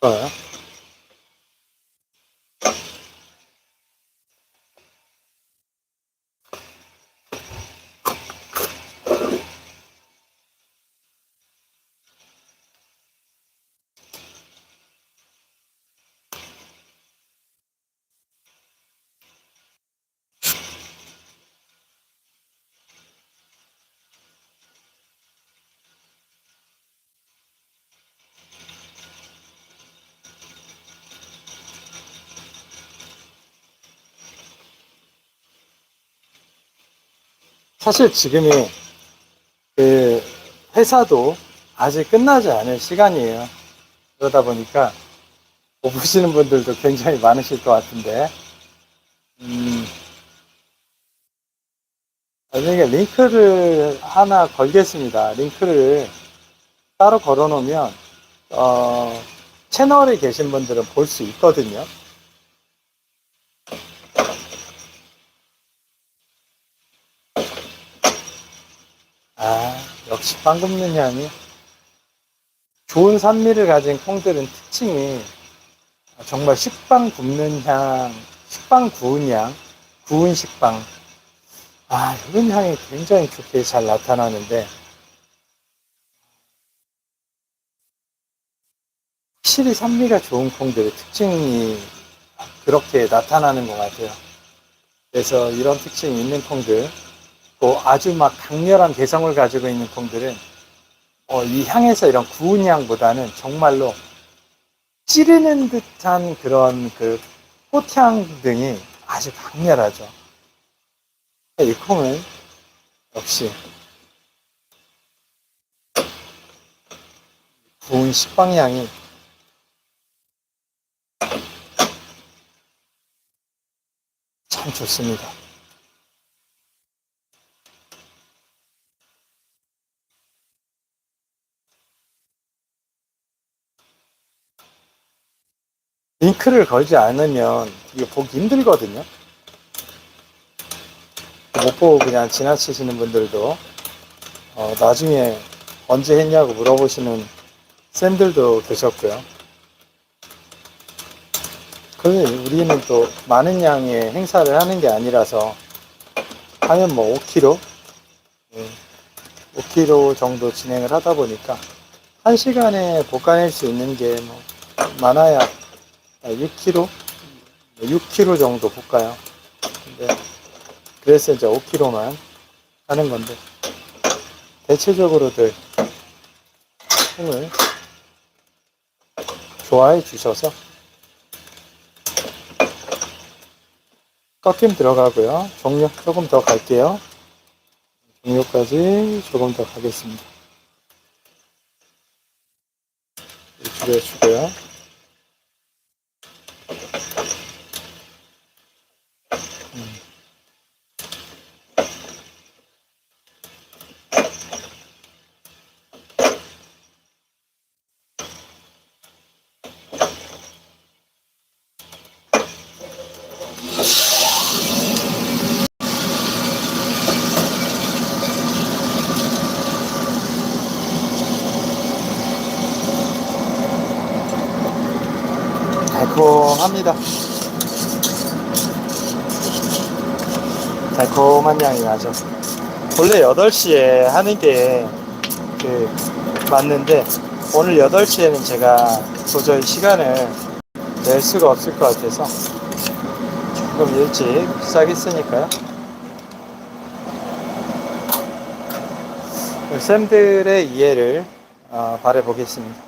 Uh, 사실 지금이 그 회사도 아직 끝나지 않은 시간이에요. 그러다 보니까 못 보시는 분들도 굉장히 많으실 것 같은데, 음, 나중에 링크를 하나 걸겠습니다. 링크를 따로 걸어 놓으면, 어, 채널에 계신 분들은 볼 수 있거든요. 아, 역시 빵 굽는 향이 좋은 산미를 가진 콩들은 특징이 정말 식빵 굽는 향, 식빵 구운 향, 구운 식빵. 아, 이런 향이 굉장히 좋게 잘 나타나는데, 확실히 산미가 좋은 콩들의 특징이 그렇게 나타나는 것 같아요. 그래서 이런 특징이 있는 콩들, 또 아주 막 강렬한 개성을 가지고 있는 콩들은 어, 이 향에서 이런 구운 향보다는 정말로 찌르는 듯한 그런 그 꽃향 등이 아주 강렬하죠. 이 콩은 역시 구운 식빵향이 참 좋습니다. 링크를 걸지 않으면 이게 보기 힘들거든요. 못 보고 그냥 지나치시는 분들도 어, 나중에 언제 했냐고 물어보시는 쌤들도 계셨고요. 그런데 우리는 또 많은 양의 행사를 하는 게 아니라서 하면 뭐 5kg, 5kg 정도 진행을 하다 보니까 한 시간에 볶아낼 수 있는 게 뭐 많아야 6kg? 6kg 정도 볶아요. 근데 그래서 이제 5kg만 하는 건데 대체적으로들 콩을 좋아해 주셔서 꺾임 들어가고요. 종료 조금 더 갈게요. 종료까지 조금 더 가겠습니다. 줄여주고요. Mm. 달콤합니다. 달콤한 향이 나죠. 원래 8시에 하는 게 그, 맞는데, 오늘 8시에는 제가 도저히 시간을 낼 수가 없을 것 같아서 조금 일찍 시작했으니까요. 쌤들의 이해를 어, 바라보겠습니다.